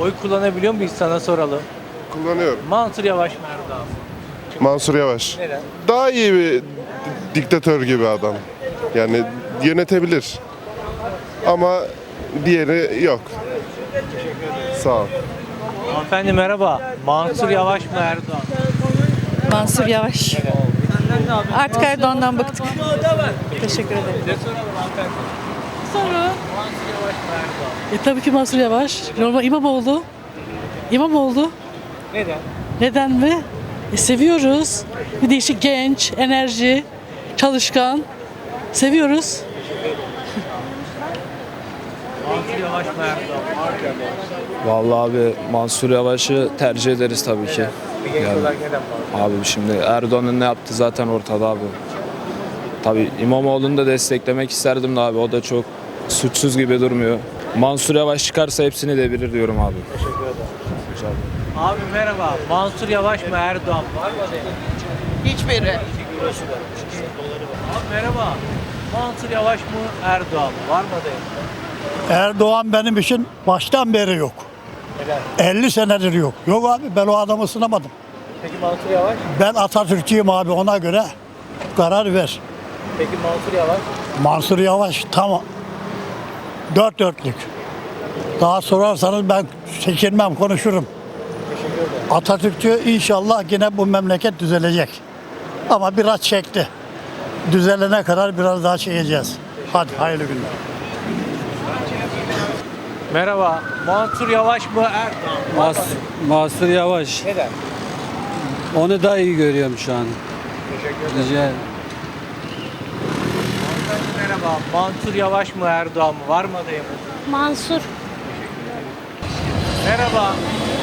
Oy kullanabiliyor muyuz sana soralım. Kullanıyorum. Mansur Yavaş mı Erdoğan mı? Mansur Yavaş. Neden? Daha iyi bir diktatör gibi adam. Yani yönetebilir. Ama diğeri yok. Sağ ol. Hanımefendi merhaba. Mansur Yavaş mı Erdoğan? Mansur Yavaş. Artık Erdoğan'dan bıktık. Teşekkür ederim. Size soralım hanımefendi. Mansur Yavaş mı Erdoğan? E tabii ki Mansur Yavaş. Normal İmamoğlu. İmamoğlu. Neden? Neden mi? E seviyoruz. Bir değişik genç, enerji, çalışkan. Seviyoruz. Mansur Yavaş mı Erdoğan mı? Vallahi abi Mansur Yavaş'ı tercih ederiz tabii ki. Bir genç Yani- olarak neden Mansur? Abi şimdi Erdoğan'ın ne yaptı zaten ortada abi. Tabii İmamoğlu'nu da desteklemek isterdim de abi o da çok suçsuz gibi durmuyor. Mansur Yavaş çıkarsa hepsini devirir diyorum abi. Abi merhaba. Mansur Yavaş mı Erdoğan mı? Var mı? Hiçbiri. Abi merhaba. Mansur Yavaş mı Erdoğan mı? Var mı? Erdoğan benim için baştan beri yok. Neden? 50 senedir yok. Yok abi ben o adamı sınamadım. Peki Mansur Yavaş? Ben Atatürkçüyüm abi ona göre karar ver. Peki Mansur Yavaş? Mansur Yavaş tamam. Dört dörtlük. Daha sorarsanız ben çekinmem konuşurum. Atatürkçü inşallah yine bu memleket düzelecek. Ama biraz çekti. Düzelene kadar biraz daha çekeceğiz. Hadi hayırlı günler. Merhaba. Mansur Yavaş mı Erdoğan mı? Mas? Mansur Yavaş. Neden? Onu da iyi görüyorum şu an. Teşekkür ederim. Rica ederim. Merhaba. Mansur Yavaş mı Erdoğan mı? Var mı adayım? Mansur. Merhaba.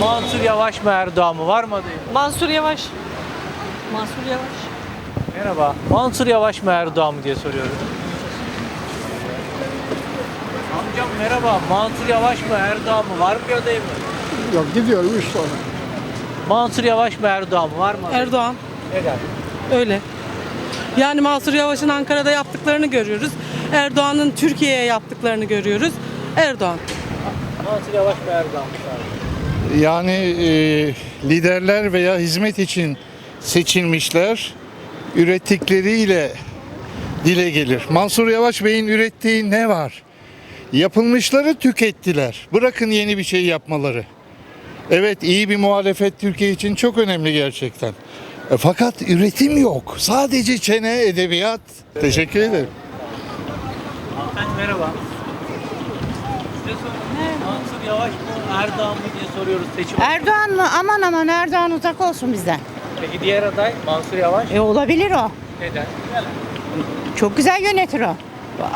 Mansur Yavaş mı Erdoğan mı? Var mı adayım? Mansur Yavaş. Mansur Yavaş. Merhaba. Mansur Yavaş mı Erdoğan mı diye soruyorum. Amcam merhaba. Mansur Yavaş mı Erdoğan mı? Var mı bir adayım? Yok gidiyorum işte ona. Mansur Yavaş mı Erdoğan mı? Var mı adayım? Erdoğan. Neden? Öyle. Yani Mansur Yavaş'ın Ankara'da yaptıklarını görüyoruz. Erdoğan'ın Türkiye'ye yaptıklarını görüyoruz. Erdoğan. Mansur Yavaş mı Erdoğan mı? Yani e, liderler veya hizmet için seçilmişler ürettikleriyle dile gelir. Mansur Yavaş Bey'in ürettiği ne var? Yapılmışları tükettiler. Bırakın yeni bir şey yapmaları. Evet iyi bir muhalefet Türkiye için çok önemli gerçekten. E, Fakat üretim yok. Sadece çene edebiyat. Teşekkür ederim. Merhaba. Size soruyorum. Mansur Yavaş mı Erdoğan mı diye soruyoruz seçim. Erdoğan mı? Aman aman Erdoğan uzak olsun bizden. Peki diğer aday Mansur Yavaş. E olabilir o. Neden? Çok güzel yönetir o.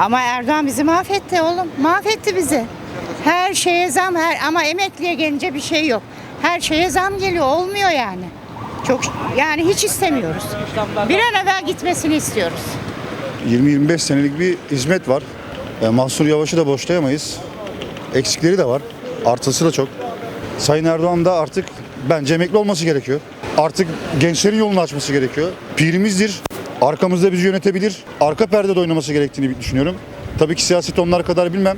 Ama Erdoğan bizi mahvetti oğlum. Mahvetti bizi. Her şeye zam her ama emekliye gelince bir şey yok. Her şeye zam geliyor. Olmuyor yani. Çok yani hiç istemiyoruz. Bir an evvel gitmesini istiyoruz. 20-25 senelik bir hizmet var. E, Mahsur Yavaş'ı da boşlayamayız. Eksikleri de var. Artısı da çok. Sayın Erdoğan da artık bence emekli olması gerekiyor. Artık gençlerin yolunu açması gerekiyor. Pirimizdir. Arkamızda bizi yönetebilir. Arka perdede oynaması gerektiğini düşünüyorum. Tabii ki siyaseti onlar kadar bilmem.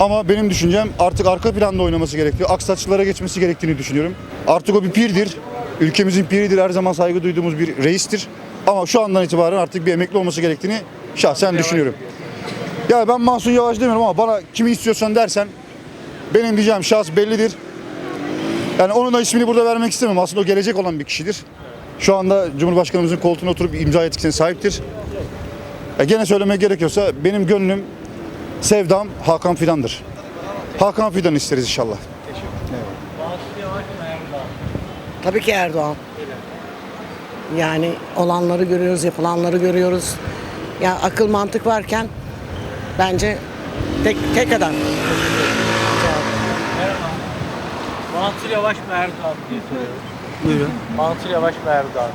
Ama benim düşüncem artık arka planda oynaması gerekiyor. Aksaçlılara geçmesi gerektiğini düşünüyorum. Artık o bir pirdir. Ülkemizin piridir. Her zaman saygı duyduğumuz bir reistir. Ama şu andan itibaren artık bir emekli olması gerektiğini şahsen düşünüyorum. Ya ben Mansur Yavaş demiyorum ama bana kimi istiyorsan dersen benim diyeceğim şahıs bellidir. Yani onun da ismini burada vermek istemem. Aslında o gelecek olan bir kişidir. Şu anda Cumhurbaşkanımızın koltuğuna oturup imza yetkisine sahiptir. E gene söylemek gerekiyorsa benim gönlüm, sevdam Hakan Fidan'dır. Hakan Fidan isteriz inşallah. Tabii ki Erdoğan. Yani olanları görüyoruz, yapılanları görüyoruz. Ya akıl mantık varken bence tek tek adam. Merhaba. Mansur Yavaş mı Erdoğan diye soruyorum. Buyurun. Mansur Yavaş mı Erdoğan mı?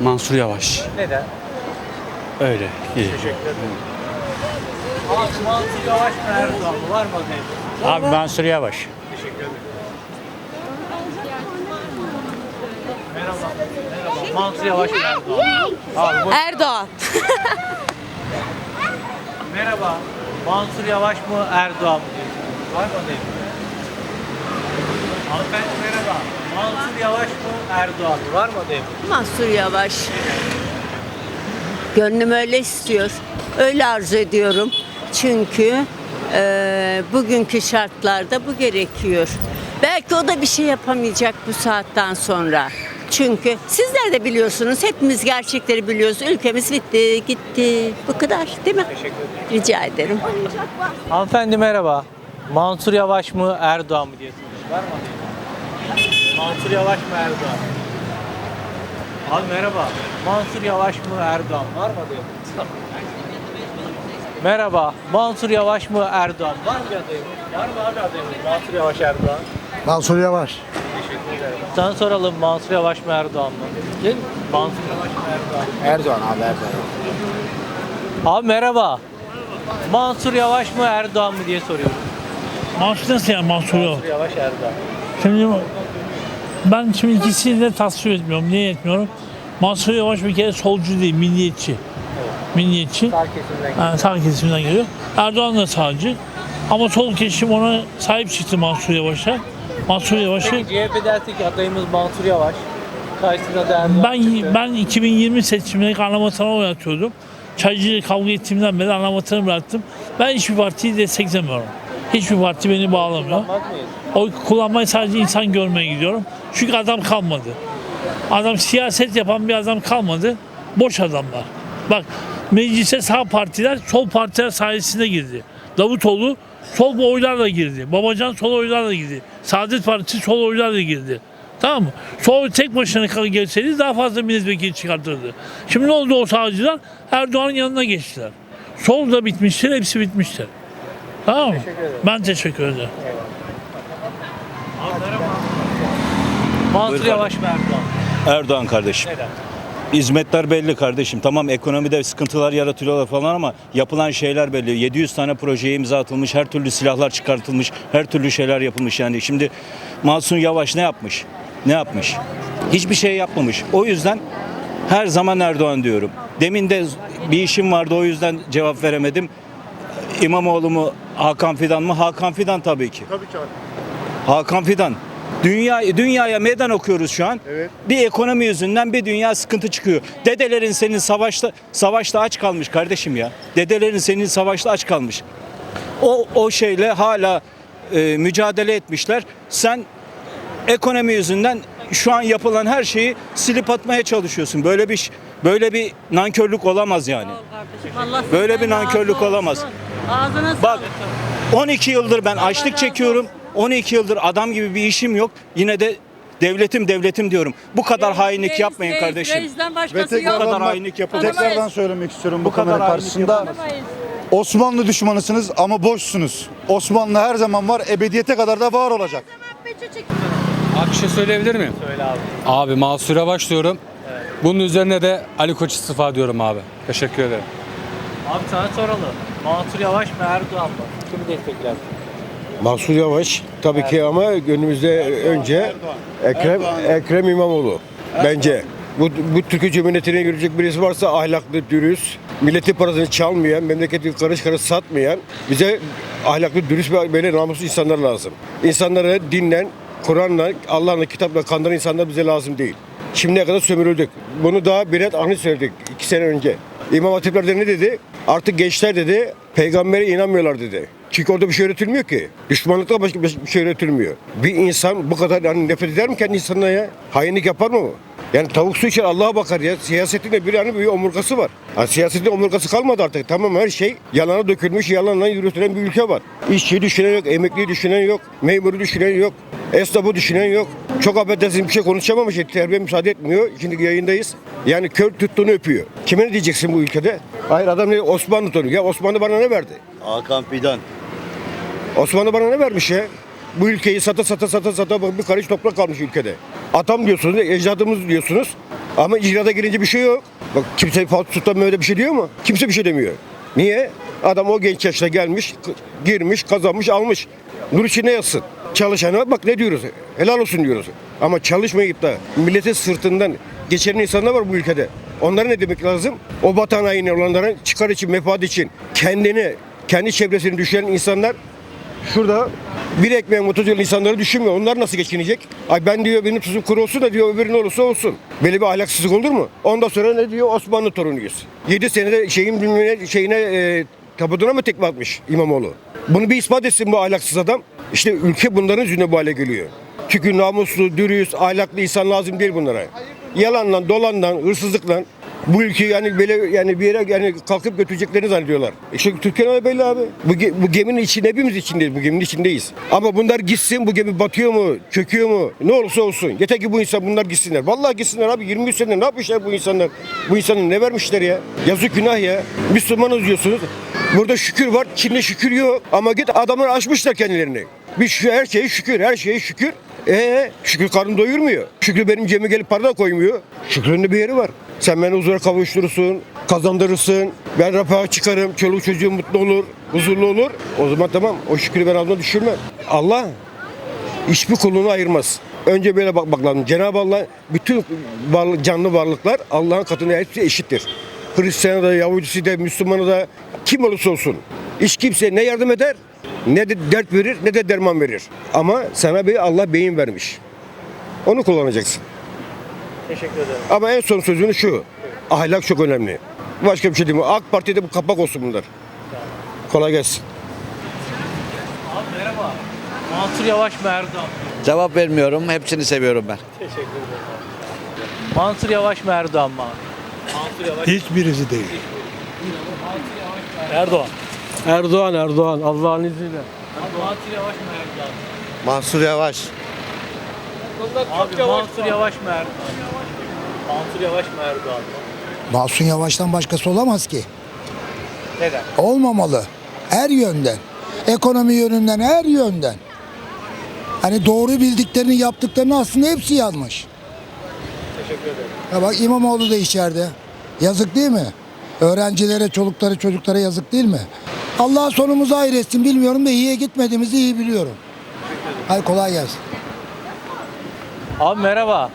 Mansur Yavaş. Neden? Öyle. iyi. Teşekkür ederim. Abi Mansur Yavaş mı Erdoğan mı? Var mı adayım? Abi Mansur Yavaş. Teşekkür ederim. Merhaba. Merhaba. Mansur Yavaş mı Erdoğan mı? Abi, Erdoğan. Merhaba. Mansur Yavaş mı Erdoğan mı? Var mı adayım? Hanımefendi merhaba. Mansur Yavaş mı Erdoğan mı? Var mı adayım? Mansur Yavaş. Gönlüm öyle istiyor. Öyle arzu ediyorum. Çünkü e, bugünkü şartlarda bu gerekiyor. Belki o da bir şey yapamayacak bu saatten sonra. Çünkü sizler de biliyorsunuz, hepimiz gerçekleri biliyoruz. Ülkemiz bitti, gitti. Bu kadar değil mi? Rica ederim. Hanımefendi merhaba. Mansur Yavaş mı Erdoğan mı diye soruyoruz. Var mı? Mansur Yavaş mı Erdoğan mı? Abi merhaba. Mansur Yavaş mı Erdoğan? Var mı adayım? Merhaba. Mansur Yavaş mı Erdoğan? Var mı adayım? Var mı abi adayım? Mansur Yavaş Erdoğan. Mansur Yavaş. Sana soralım Mansur Yavaş mı Erdoğan mı? Kim? Mansur Yavaş mı Erdoğan mı? Erdoğan abi Erdoğan. Abi merhaba. Mansur Yavaş mı Erdoğan mı diye soruyorum. Mansur nasıl yani Mansur Yavaş? Mansur Yavaş Erdoğan. Şimdi ben şimdi ikisini de tasvip etmiyorum. Niye etmiyorum? Mansur Yavaş bir kere solcu değil, milliyetçi. Milliyetçi. Sağ kesimden Yani sağ kesimden geliyor. Erdoğan da sağcı. Ama sol kesim ona sahip çıktı Mansur Yavaş'a. Mansur Yavaş'ı Peki CHP derse ki adayımız Mansur Yavaş. Karşısında da Erdoğan ben çıktı. ben 2020 seçimlerinde anlamatanı oynatıyordum. Çaycı kavga ettiğimden beri anlamatanı bıraktım. Ben hiçbir partiyi desteklemiyorum. Hiçbir parti beni bağlamıyor. Kullanmaz mıyız? Oy kullanmayı sadece insan görmeye gidiyorum. Çünkü adam kalmadı. Adam siyaset yapan bir adam kalmadı. Boş adamlar. Bak meclise sağ partiler sol partiler sayesinde girdi. Davutoğlu sol oylarla girdi. Babacan sol oylarla girdi. Saadet Partisi sol oylarla girdi. Tamam mı? Sol tek başına kal- gelseydi daha fazla milletvekili çıkartırdı. Şimdi ne oldu o sağcılar? Erdoğan'ın yanına geçtiler. Sol da bitmiştir, hepsi bitmiştir. Tamam mı? Ben teşekkür ederim. Mansur Yavaş mı Erdoğan? Erdoğan kardeşim. Neden? Hizmetler belli kardeşim. Tamam ekonomide sıkıntılar yaratıyorlar falan ama yapılan şeyler belli. 700 tane projeye imza atılmış, her türlü silahlar çıkartılmış, her türlü şeyler yapılmış yani. Şimdi Masum Yavaş ne yapmış? Ne yapmış? Hiçbir şey yapmamış. O yüzden her zaman Erdoğan diyorum. Demin de bir işim vardı o yüzden cevap veremedim. İmamoğlu mu Hakan Fidan mı? Hakan Fidan tabii ki. Tabii ki abi. Hakan Fidan. Dünya, dünyaya meydan okuyoruz şu an. Evet. Bir ekonomi yüzünden bir dünya sıkıntı çıkıyor. Dedelerin senin savaşta savaşta aç kalmış kardeşim ya. Dedelerin senin savaşta aç kalmış. O o şeyle hala e, mücadele etmişler. Sen ekonomi yüzünden şu an yapılan her şeyi silip atmaya çalışıyorsun. Böyle bir böyle bir nankörlük olamaz yani. Böyle bir nankörlük olamaz. Bak 12 yıldır ben açlık çekiyorum. 12 yıldır adam gibi bir işim yok. Yine de devletim devletim diyorum. Bu kadar hainlik yapmayın kardeşim. Ve tekrardan, kadar bak- hainlik yapılmaz. tekrardan söylemek istiyorum bu, Bu kadar kamera hainlik karşısında. Osmanlı düşmanısınız ama boşsunuz. Osmanlı her zaman var, ebediyete kadar da var olacak. Abi bir şey söyleyebilir miyim? Söyle abi. Abi Mansur Yavaş diyorum. Bunun üzerine de Ali Koç istifa diyorum abi. Teşekkür ederim. Abi sana soralım. Mansur Yavaş mı Erdoğan mı? Kimi destekler? Mahsur Yavaş tabii ki ama gönlümüzde önce Ekrem Ekrem İmamoğlu bence. Bu, bu Türkiye Cumhuriyeti'ne görecek birisi varsa ahlaklı, dürüst, milletin parasını çalmayan, memleketi karış karış satmayan, bize ahlaklı, dürüst ve böyle namuslu insanlar lazım. İnsanları dinlen, Kur'an'la, Allah'la, kitapla kandıran insanlar bize lazım değil. Şimdiye kadar sömürüldük. Bunu daha biret ahli söyledik iki sene önce. İmam Hatipler'de ne dedi? Artık gençler dedi, peygambere inanmıyorlar dedi. Çünkü orada bir şey öğretilmiyor ki. Düşmanlıkla başka bir şey öğretilmiyor. Bir insan bu kadar yani nefret eder mi kendi insanına ya? Hainlik yapar mı? Yani tavuk su içer Allah'a bakar ya. Siyasetin de bir yani bir omurgası var. Yani siyasetin omurgası kalmadı artık. Tamam her şey yalana dökülmüş, yalanla yürütülen bir ülke var. İşçiyi düşünen yok, emekliyi düşünen yok, memuru düşünen yok, esnafı düşünen yok. Çok affedersin bir şey konuşacağım ama şey, terbiye müsaade etmiyor. Şimdi yayındayız. Yani kör tuttuğunu öpüyor. Kime ne diyeceksin bu ülkede? Hayır adam ne Osmanlı tonu. Ya Osmanlı bana ne verdi? Hakan Fidan. Osmanlı bana ne vermiş ya? Bu ülkeyi sata sata sata sata bir karış toprak kalmış ülkede. Atam diyorsunuz, ecdadımız diyorsunuz. Ama icraata girince bir şey yok. Bak kimse Fatih Sultan Mehmet'e bir şey diyor mu? Kimse bir şey demiyor. Niye? Adam o genç yaşta gelmiş, girmiş, kazanmış, almış. Nur içinde yatsın. Çalışana bak ne diyoruz? Helal olsun diyoruz. Ama çalışmayıp da milletin sırtından geçen insanlar var bu ülkede. Onlara ne demek lazım? O vatan haini olanların çıkar için, menfaat için kendini, kendi çevresini düşünen insanlar şurada bir ekmeğe muhtaç olan insanları düşünmüyor. Onlar nasıl geçinecek? Ay ben diyor benim tuzum kuru olsun da diyor öbürü ne olursa olsun. Böyle bir ahlaksızlık olur mu? Ondan sonra ne diyor? Osmanlı torunuyuz. 7 senede şeyin bilmem şeyine e, tabutuna mı tekme atmış İmamoğlu? Bunu bir ispat etsin bu ahlaksız adam. İşte ülke bunların yüzüne bu hale geliyor. Çünkü namuslu, dürüst, ahlaklı insan lazım değil bunlara. Yalanla, dolanla, hırsızlıkla bu ülkeyi yani böyle yani bir yere yani kalkıp götüreceklerini zannediyorlar. İşte Türkiye'nin hali belli abi. Bu, bu geminin içinde hepimiz içindeyiz. Bu geminin içindeyiz. Ama bunlar gitsin bu gemi batıyor mu, çöküyor mu? Ne olursa olsun. Yeter ki bu insan bunlar gitsinler. Vallahi gitsinler abi 23 sene ne yapmışlar bu insanlar? Bu insanın ne vermişler ya? Yazık günah ya. Müslümanız diyorsunuz. Burada şükür var, Çin'de şükür yok. Ama git adamlar açmışlar kendilerini. Bir şu her şeye şükür, her şeye şükür. Ee, şükür karnım doyurmuyor. Şükrü benim cebime gelip para da koymuyor. Şükrün de bir yeri var. Sen beni huzura kavuşturursun, kazandırırsın. Ben rafa çıkarım, çoluk çocuğum mutlu olur, huzurlu olur. O zaman tamam, o şükrü ben alnına düşürmem. Allah hiçbir kulunu ayırmaz. Önce böyle bakmak lazım. Cenab-ı Allah bütün varlık, canlı varlıklar Allah'ın katında hepsi eşittir. Hristiyanı da, Yahudisi de, Müslümanı da kim olursa olsun. Hiç kimse ne yardım eder, ne de dert verir, ne de derman verir. Ama sana bir Allah beyin vermiş. Onu kullanacaksın. Teşekkür ederim. Ama en son sözünü şu. Ahlak çok önemli. Başka bir şey değil mi? AK Parti'de bu kapak olsun bunlar. Kolay gelsin. Abi merhaba. Mansur Yavaş mı Erdoğan? Cevap vermiyorum. Hepsini seviyorum ben. Teşekkür ederim. Mansur Yavaş mı Erdoğan mı abi? Mansur Yavaş. Hiçbirisi değil. Erdoğan. Erdoğan Erdoğan Allah'ın izniyle. Abi Mansur Yavaş mı Erdoğan? Mansur Yavaş. Abi Mansur Yavaş mı Erdoğan? Mansur Yavaş mı Erdoğan mı? Mahsun Yavaş'tan başkası olamaz ki. Neden? Olmamalı. Her yönden. Ekonomi yönünden her yönden. Hani doğru bildiklerini yaptıklarını aslında hepsi yanlış. Teşekkür ederim. Ya bak İmamoğlu da içeride. Yazık değil mi? Öğrencilere, çolukları, çocuklara yazık değil mi? Allah sonumuzu hayır etsin bilmiyorum da iyiye gitmediğimizi iyi biliyorum. Hadi kolay gelsin. Abi merhaba.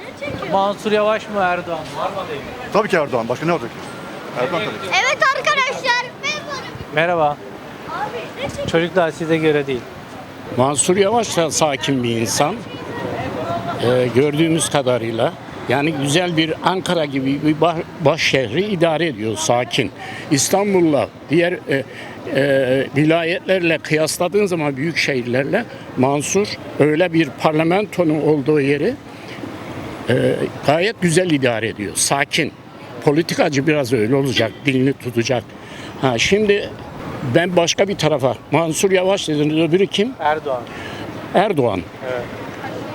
Mansur Yavaş mı Erdoğan mı? Var mı adayım? Tabii ki Erdoğan. Başka ne olacak? Erdoğan tabii. Evet arkadaşlar. Merhaba. Çocuklar size göre değil. Mansur Yavaş da sakin bir insan. Ee, gördüğümüz kadarıyla. Yani güzel bir Ankara gibi bir baş, baş şehri idare ediyor sakin. İstanbul'la diğer e, e, vilayetlerle kıyasladığın zaman büyük şehirlerle Mansur öyle bir parlamentonun olduğu yeri e, gayet güzel idare ediyor. Sakin. Politikacı biraz öyle olacak. Dilini tutacak. Ha, şimdi ben başka bir tarafa Mansur Yavaş dediniz öbürü kim? Erdoğan. Erdoğan. Evet.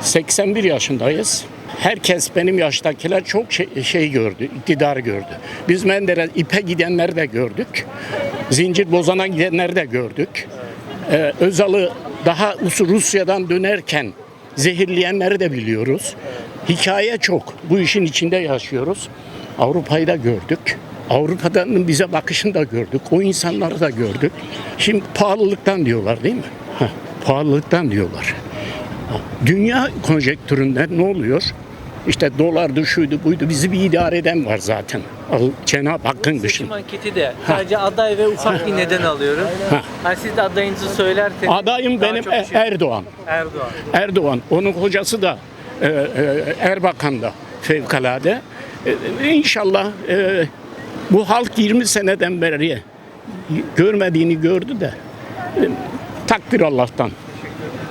81 yaşındayız. Herkes benim yaştakiler çok şey, şey gördü, iktidar gördü. Biz Menderes ipe gidenleri de gördük. Zincir bozana gidenleri de gördük. Ee, Özal'ı daha Rus- Rusya'dan dönerken zehirleyenleri de biliyoruz. Hikaye çok. Bu işin içinde yaşıyoruz. Avrupa'yı da gördük. Avrupa'dan bize bakışını da gördük. O insanları da gördük. Şimdi pahalılıktan diyorlar değil mi? Heh, pahalılıktan diyorlar. Dünya konjektüründe ne oluyor? İşte dolardı, şuydu, buydu. Bizi bir idare eden var zaten. Cenab-ı Hakk'ın Seçim dışında. anketi de sadece aday ve ufak bir neden alıyorum. Ha. Siz de adayınızı söylerseniz. Adayım daha benim çok E- şey- Erdoğan. Erdoğan. Erdoğan. Onun hocası da e, e, Erbakan da fevkalade. E, inşallah e, bu halk 20 seneden beri görmediğini gördü de e, takdir Allah'tan.